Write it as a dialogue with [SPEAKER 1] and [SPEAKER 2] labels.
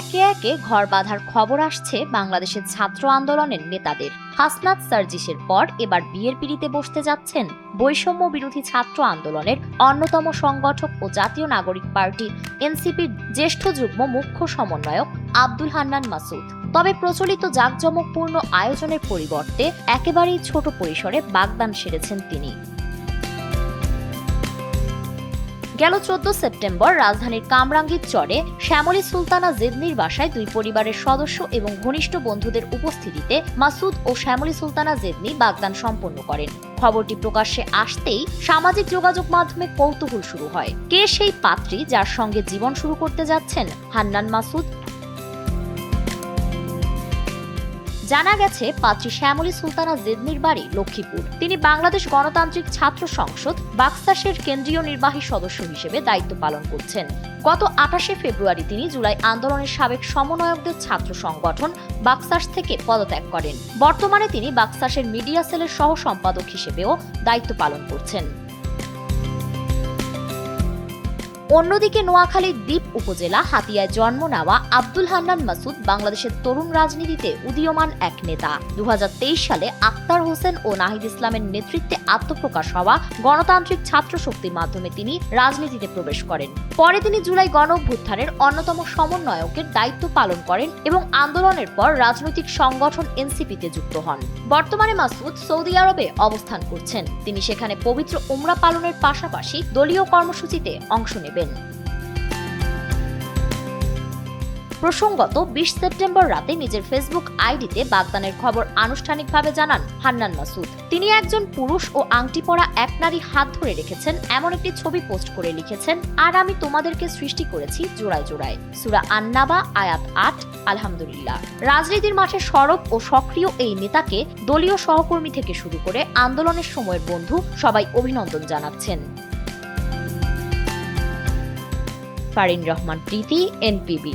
[SPEAKER 1] একে একে ঘর বাঁধার খবর আসছে বাংলাদেশের ছাত্র আন্দোলনের নেতাদের। হাসনাত সার্জিসের পর এবার বিয়ের পিড়িতে বসতে যাচ্ছেন বৈষম্য বিরোধী ছাত্র আন্দোলনের অন্যতম সংগঠক ও জাতীয় নাগরিক পার্টি এনসিপির জ্যেষ্ঠ যুগ্ম মুখ্য সমন্বয়ক আব্দুল হান্নান মাসুদ। তবে প্রচলিত জাঁকজমকপূর্ণ আয়োজনের পরিবর্তে একেবারেই ছোট পরিসরে বাগদান সেরেছেন তিনি। গেল চোদ্দ সেপ্টেম্বর রাজধানীর কামরাঙ্গীর চরে শ্যামলী সুলতানা জেদনির বাসায় দুই পরিবারের সদস্য এবং ঘনিষ্ঠ বন্ধুদের উপস্থিতিতে মাসুদ ও শ্যামলী সুলতানা জেদনি বাগদান সম্পন্ন করেন। খবরটি প্রকাশ্যে আসতেই সামাজিক যোগাযোগ মাধ্যমে কৌতূহল শুরু হয়। কে সেই পাত্রী যার সঙ্গে জীবন শুরু করতে যাচ্ছেন? হান্নান মাসুদ জানা গেছে, পাত্রী শ্যামলী সুলতানা জেদনির বাড়ি লক্ষ্মীপুর। তিনি বাংলাদেশ গণতান্ত্রিক ছাত্র সংসদ বাক্সাসের কেন্দ্রীয় নির্বাহী সদস্য হিসেবে দায়িত্ব পালন করছেন। গত আঠাশে ফেব্রুয়ারি তিনি জুলাই আন্দোলনের সাবেক সমন্বয়কদের ছাত্র সংগঠন বাক্সাস থেকে পদত্যাগ করেন। বর্তমানে তিনি বাক্সাসের মিডিয়া সেলের সহ সম্পাদক হিসেবেও দায়িত্ব পালন করছেন। অন্যদিকে নোয়াখালীর দ্বীপ উপজেলা হাতিয়ায় জন্ম নেওয়া আব্দুল হান্নান মাসুদ বাংলাদেশের তরুণ রাজনীতিতে উদীয়মান এক নেতা। দু হাজার তেইশ সালে আক্তার হোসেন ও নাহিদ ইসলামের নেতৃত্বে আত্মপ্রকাশ হওয়া গণতান্ত্রিক ছাত্র শক্তির মাধ্যমে তিনি রাজনীতিতে প্রবেশ করেন। পরে তিনি জুলাই গণ অভ্যুত্থানের অন্যতম সমন্বয়কের দায়িত্ব পালন করেন এবং আন্দোলনের পর রাজনৈতিক সংগঠন এনসিপিতে যুক্ত হন। বর্তমানে মাসুদ সৌদি আরবে অবস্থান করছেন। তিনি সেখানে পবিত্র উমরা পালনের পাশাপাশি দলীয় কর্মসূচিতে অংশ নেবেন। প্রসঙ্গত, বিশ সেপ্টেম্বর রাতে নিজের ফেসবুক আইডিতে বাগদানের খবর আনুষ্ঠানিকভাবে জানান হান্নান মাসুদ। তিনি একজন পুরুষ ও আংটি পরা এক নারী হাত ধরে রেখেছেন, এমন একটি ছবি পোস্ট করে লিখেছেন, আর আমি তোমাদেরকে সৃষ্টি করেছি জোড়ায় জোড়ায়। সুরা আন্নাবা, আয়াত আট, আলহামদুলিল্লাহ। রাজনীতির মাঠে সরব ও সক্রিয় এই নেতাকে দলীয় সহকর্মী থেকে শুরু করে আন্দোলনের সময়ের বন্ধু সবাই অভিনন্দন জানাচ্ছেন। ফারিন রহমান প্রীতি এনপিবি।